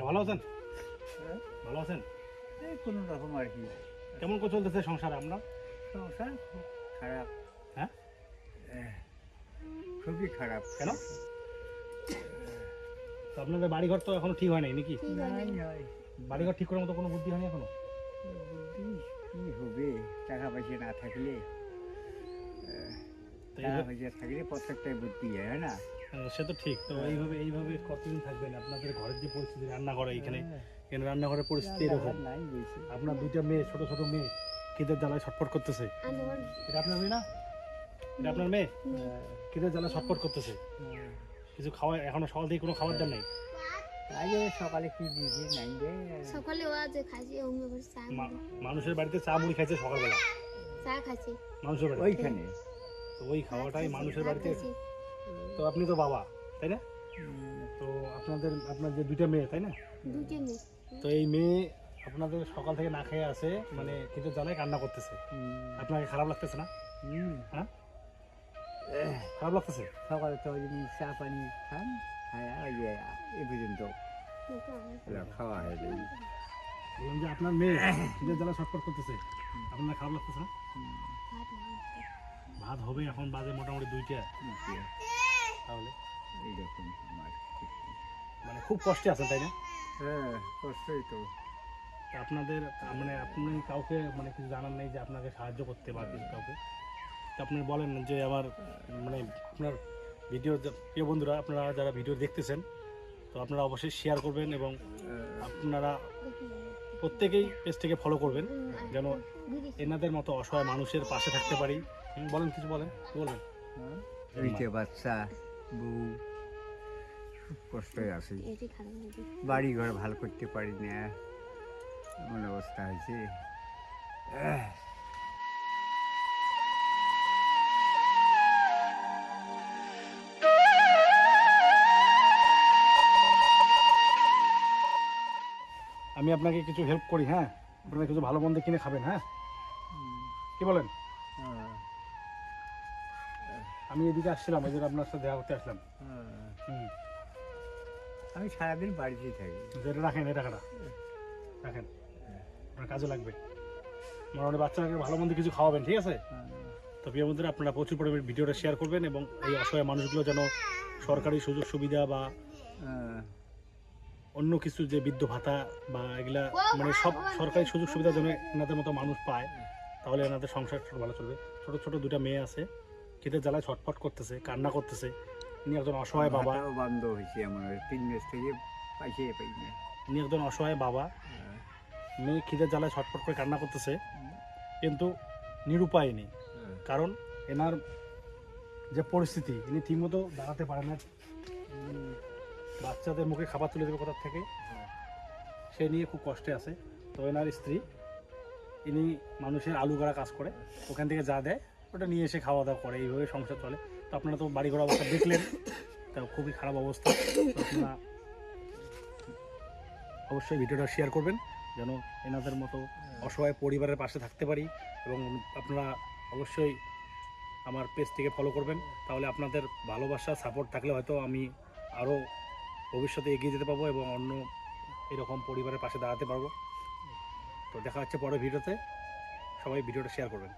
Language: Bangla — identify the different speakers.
Speaker 1: ভালো আছেন? ভালো আছেন?
Speaker 2: এই কোনো রকম আর কি।
Speaker 1: কেমন করে চলতেছে সংসার আমরা?
Speaker 2: সংসার খুব খারাপ।
Speaker 1: হ্যাঁ?
Speaker 2: খুবই খারাপ।
Speaker 1: কেন? তো আপনাদের বাড়িঘর তো এখনও ঠিক হয় নাই নাকি? বাড়িঘর ঠিক করার মতো কোনো বুদ্ধি হয়নি এখনও?
Speaker 2: বুদ্ধি কি হবে? টাকা পয়সা না থাকলে টাকা পয়সা থাকলে প্রত্যেকটাই বুদ্ধি হয় না?
Speaker 1: হ্যাঁ, সে তো ঠিক। তো এইভাবে এইভাবে কতদিন থাকবেন আপনাদের ঘরের যে পরিস্থিতি রান্নাঘরে এখানে। এখানে রান্নাঘরের পরিস্থিতি এরকম? আপনার দুইটা মেয়ে ছোট ছোট মেয়ে খিদের জ্বালায় ছটফট করতেছে? এটা আপনার মেয়ে না? এটা আপনার মেয়ে? খিদের জ্বালায় ছটফট করতেছে? কিছু খাওয়া এখনও সকাল থেকে কোনো খাবার দেন নাই?
Speaker 2: সকালে কি দিয়েছি
Speaker 3: ও আজ খাইছি
Speaker 1: মানুষের বাড়িতে চা মুড়ি খাইছে সকালবেলা।
Speaker 3: চা খাইছি।
Speaker 1: মানুষের বাড়িতে?
Speaker 2: ওইখানে।
Speaker 1: তো ওই খাওয়াটাই মানুষের বাড়িতে
Speaker 3: খাইছি।
Speaker 1: তো আপনি তো বাবা তাই না? তো আপনাদের আপনার যে দুইটা মেয়ে তাই না? তো এই মেয়ে আপনাদের সকাল থেকে না খেয়ে আসে মানে খিদের জ্বালায় কান্না করতেছে। আপনাকে খারাপ লাগতেছে না? হ্যাঁ? খারাপ লাগতেছে?
Speaker 2: সকালে তো ওই চা পানি খান পর্যন্ত। খাওয়া হয়ে
Speaker 1: বললাম যে আপনার মেয়ে খিদের জ্বালা ছটফট করতেছে আপনার খারাপ লাগতেছে না?
Speaker 3: ভাত
Speaker 1: হবে এখন বাজে মোটামুটি দুইটা। তাহলে?
Speaker 2: এইরকম
Speaker 1: মানে খুব কষ্টে আছেন তাই না?
Speaker 2: হ্যাঁ কষ্টই তো।
Speaker 1: আপনাদের মানে আপনি কাউকে মানে কিছু জানার নেই যে আপনাকে সাহায্য করতে বা কাউকে? তো আপনি বলেন যে আমার মানে আপনার ভিডিও প্রিয় বন্ধুরা আপনারা যারা ভিডিও দেখতেছেন তো আপনারা অবশ্যই শেয়ার করবেন এবং আপনারা
Speaker 3: দেখি।
Speaker 1: প্রত্যেকেই পেজটিকে ফলো করবেন যেন এনাদের মতো অসহায় মানুষের পাশে থাকতে পারি। বলেন কিছু বলেন বলবেন?
Speaker 2: দুইটে বাচ্চা বউ খুব কষ্টই আছে। বাড়ি ঘর ভালো করতে পারি না এমন অবস্থা হয়েছে।
Speaker 1: আমি আপনাকে কিছু হেল্প করি হ্যাঁ? আপনারা কিছু ভালো মন্দ কিনে খাবেন হ্যাঁ? কি বলেন? আমি এদিকে আসছিলাম এই জন্য আপনার সাথে দেখা করতে আসলাম। হুম।
Speaker 2: আমি সারাদিন বাড়িতেই থাকি।
Speaker 1: এটা রাখেন এই টাকাটা রাখেন। আপনার কাজে লাগবে। মোটামুটি বাচ্চাকে ভালো মন্দ কিছু খাওয়াবেন ঠিক আছে? তো প্রিয় বন্ধুরা আপনারা প্রচুর পরিমাণে ভিডিওটা শেয়ার করবেন এবং এই অসহায় মানুষগুলো যেন সরকারি সুযোগ সুবিধা বা অন্য কিছু যে বৃদ্ধ ভাতা বা এগুলা মানে সব সরকারি সুযোগ সুবিধা যেন এনাদের মতো মানুষ পায় তাহলে এনাদের সংসার ভালো চলবে। ছোট ছোট দুটা মেয়ে আছে। খেতে জ্বালায় ছটফট করতেছে কান্না করতেছে। ইনি একজন অসহায় বাবা।
Speaker 2: বন্ধ হয়েছে এমন তিন মাস থেকে পাইছে পাই না
Speaker 1: ইনি একজন অসহায় বাবা।
Speaker 2: আহ,
Speaker 1: মেয়ে খিদের জ্বালায় ছটফট করে কান্না করতেছে কিন্তু নিরুপায় নেই। কারণ এনার যে পরিস্থিতি ইনি ঠিকমতো দাঁড়াতে পারে না। বাচ্চাদের মুখে খাবার তুলে দেবে কোথার থেকে? সে নিয়ে খুব কষ্টে আছে। তো এনার স্ত্রী ইনি মানুষের আলু গাড়া কাজ করে ওখান থেকে যা দেয় ওটা নিয়ে এসে খাওয়া দাওয়া করে, এইভাবে সংসার চলে। তো আপনারা তো বাড়ি ঘর অবস্থা দেখলেন তা খুবই খারাপ অবস্থা। আপনারা অবশ্যই ভিডিওটা শেয়ার করবেন, যেন এনাদের মতো অসহায় পরিবারের পাশে থাকতে পারি এবং আপনারা অবশ্যই আমার পেজ থেকে ফলো করবেন। তাহলে আপনাদের ভালোবাসা সাপোর্ট থাকলে হয়তো আমি আরও ভবিষ্যতে এগিয়ে যেতে পারব এবং অন্য এরকম পরিবারের পাশে দাঁড়াতে পারব। তো দেখা হচ্ছে পরের ভিডিওতে। সবাই ভিডিওটা শেয়ার করবেন।